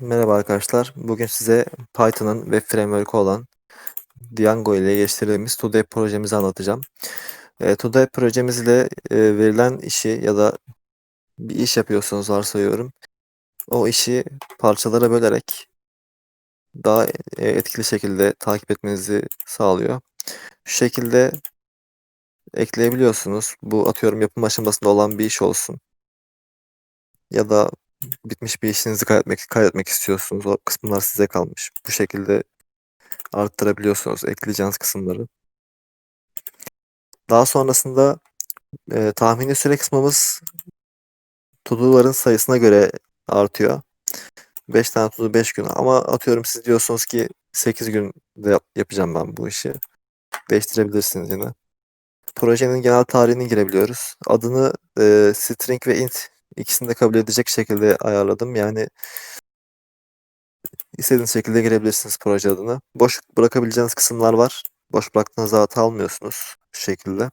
Merhaba arkadaşlar. Bugün size Python'ın web framework'ü olan Django ile geliştirdiğimiz ToDo App projemizi anlatacağım. E, ToDo App projemizle e, verilen işi ya da bir iş yapıyorsunuz varsayıyorum. O işi parçalara bölerek daha e, etkili şekilde takip etmenizi sağlıyor. Şu şekilde ekleyebiliyorsunuz. Bu atıyorum yapım aşamasında olan bir iş olsun. Ya da bitmiş bir işinizi kaydetmek, kaydetmek istiyorsunuz. O kısımlar size kalmış. Bu şekilde arttırabiliyorsunuz ekleyeceğiniz kısımları. Daha sonrasında e, tahmini süre kısmımız to-do'ların sayısına göre artıyor. 5 tane to-do 5 gün ama atıyorum siz diyorsunuz ki 8 günde yap- yapacağım ben bu işi. Değiştirebilirsiniz yine. Projenin genel tarihini girebiliyoruz. Adını e, string ve int ikisini de kabul edecek şekilde ayarladım. Yani istediğiniz şekilde girebilirsiniz proje adını. Boş bırakabileceğiniz kısımlar var. Boş bıraktığınızda hata almıyorsunuz şu şekilde.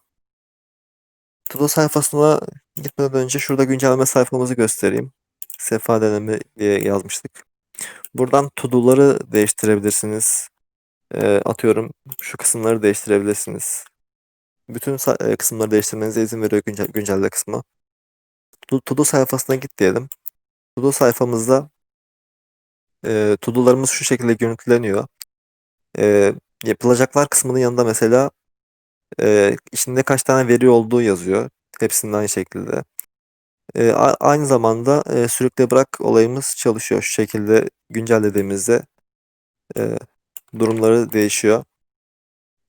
To-do sayfasına gitmeden önce şurada güncelleme sayfamızı göstereyim. Sefa deneme diye yazmıştık. Buradan to-do'ları değiştirebilirsiniz. Ee, atıyorum şu kısımları değiştirebilirsiniz. Bütün e, kısımları değiştirmenize izin veriyor güncel güncelle kısmı. To- To-do sayfasına git diyelim. To-do sayfamızda e, to-do'larımız şu şekilde görüntüleniyor. E, yapılacaklar kısmının yanında mesela e, içinde kaç tane veri olduğu yazıyor. Hepsinin aynı şekilde. E, aynı zamanda e, sürükle bırak olayımız çalışıyor. Şu şekilde güncellediğimizde e, durumları değişiyor.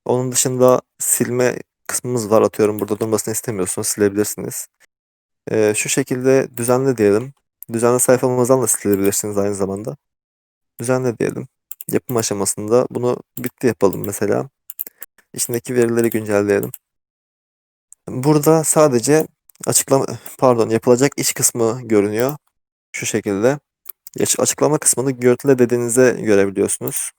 Onun dışında silme kısmımız var. Atıyorum burada durmasını istemiyorsunuz. Silebilirsiniz. E, şu şekilde düzenle diyelim. Düzenle sayfamızdan da silebilirsiniz aynı zamanda. Düzenle diyelim. Yapım aşamasında bunu bitti yapalım mesela. İçindeki verileri güncelleyelim. Burada sadece açıklama pardon yapılacak iş kısmı görünüyor. Şu şekilde. Açıklama kısmını görüntüle dediğinizde görebiliyorsunuz.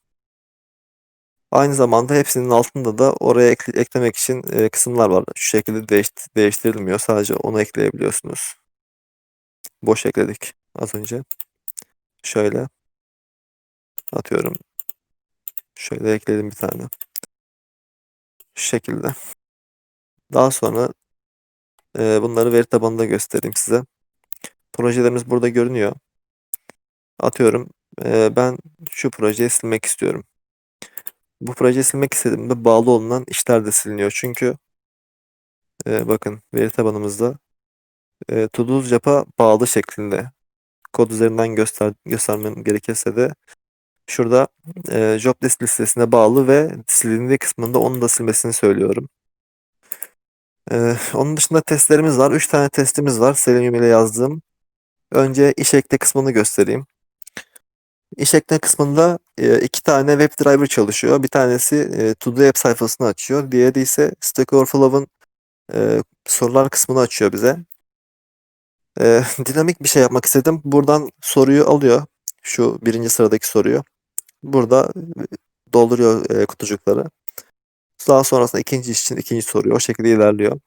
Aynı zamanda hepsinin altında da oraya ekle- eklemek için e, kısımlar var. Şu şekilde değiş değiştirilmiyor. Sadece onu ekleyebiliyorsunuz. Boş ekledik az önce. Şöyle atıyorum. Şöyle ekledim bir tane. Şu şekilde. Daha sonra e, bunları veri tabanında göstereyim size. Projelerimiz burada görünüyor. Atıyorum e, ben şu projeyi silmek istiyorum. Bu projeyi silmek istediğimde bağlı olunan işler de siliniyor. Çünkü e, bakın veri tabanımızda e, to-do Job'a bağlı şeklinde. Kod üzerinden göster göstermem gerekirse de şurada e, job list listesine bağlı ve silindiği kısmında onu da silmesini söylüyorum. E, onun dışında testlerimiz var. 3 tane testimiz var. Selenium ile yazdığım. Önce iş ekle kısmını göstereyim. İş ekle kısmında e, iki tane WebDriver çalışıyor. Bir tanesi e, To-Do App sayfasını açıyor. Diğeri ise Stack Overflow'un e, sorular kısmını açıyor bize. E, dinamik bir şey yapmak istedim. Buradan soruyu alıyor. Şu birinci sıradaki soruyu. Burada e, dolduruyor e, kutucukları. Daha sonrasında ikinci iş için ikinci soruyu. O şekilde ilerliyor.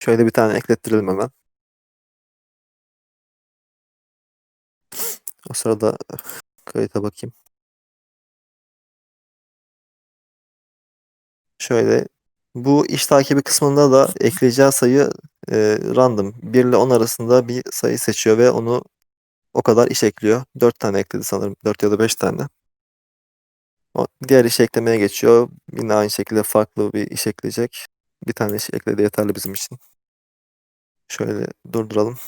Şöyle bir tane eklettirelim hemen. O sırada kayıta bakayım. Şöyle bu iş takibi kısmında da ekleyeceği sayı e, random 1 ile 10 arasında bir sayı seçiyor ve onu o kadar iş ekliyor. 4 tane ekledi sanırım. 4 ya da 5 tane. O diğer işi eklemeye geçiyor. Yine aynı şekilde farklı bir iş ekleyecek. Bir tane iş ekledi yeterli bizim için. Şöyle durduralım.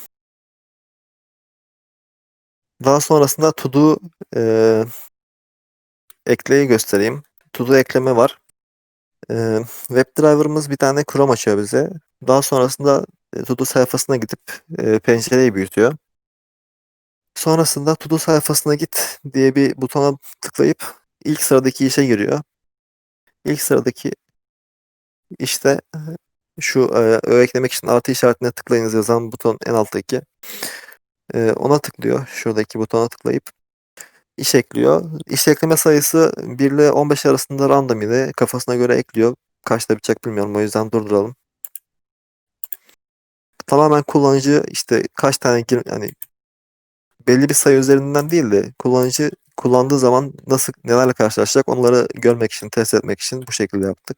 Daha sonrasında to do e, ekleyi göstereyim. To do ekleme var. E, WebDriver'ımız bir tane Chrome açıyor bize. Daha sonrasında e, to do sayfasına gidip e, pencereyi büyütüyor. Sonrasında to do sayfasına git diye bir butona tıklayıp ilk sıradaki işe giriyor. İlk sıradaki işte şu e, eklemek için artı işaretine tıklayınız yazan buton en alttaki. Ona tıklıyor. Şuradaki butona tıklayıp iş ekliyor. İş ekleme sayısı 1 ile 15 arasında random ile kafasına göre ekliyor. Kaçta bitecek bilmiyorum o yüzden durduralım. Tamamen kullanıcı işte kaç tane yani belli bir sayı üzerinden değil de kullanıcı kullandığı zaman nasıl nelerle karşılaşacak onları görmek için, test etmek için bu şekilde yaptık.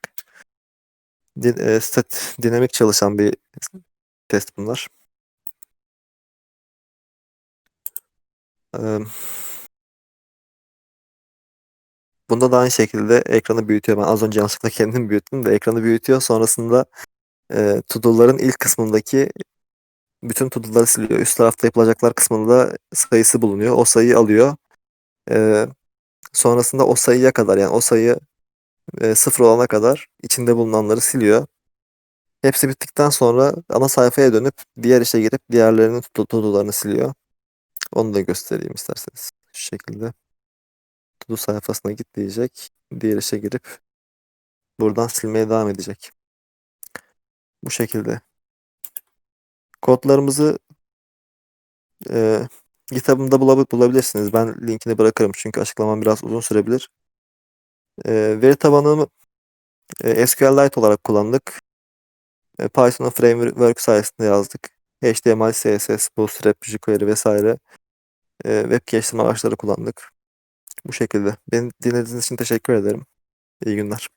Din, e, stat, dinamik çalışan bir test bunlar. Bunda da aynı şekilde ekranı büyütüyor. Ben az önce yanlışlıkla kendim büyüttüm de ekranı büyütüyor. Sonrasında eee to-do'ların ilk kısmındaki bütün to-do'ları siliyor. Üst tarafta yapılacaklar kısmında sayısı bulunuyor. O sayıyı alıyor. Eee, sonrasında o sayıya kadar yani o sayı eee, sıfır olana kadar içinde bulunanları siliyor. Hepsi bittikten sonra ana sayfaya dönüp diğer işe girip diğerlerinin to- to-do'larını siliyor. Onu da göstereyim isterseniz. Şu şekilde. To-do sayfasına git diyecek. Diğer işe girip buradan silmeye devam edecek. Bu şekilde. Kodlarımızı eee GitHub'ımda bulabi- bulabilirsiniz. Ben linkini bırakırım çünkü açıklamam biraz uzun sürebilir. Eee, veri tabanını eee, SQLite olarak kullandık. E, Python'un framework sayesinde yazdık. HTML, CSS, Bootstrap, jQuery vesaire eee, web geliştirme araçları kullandık. Bu şekilde. Beni dinlediğiniz için teşekkür ederim. İyi günler.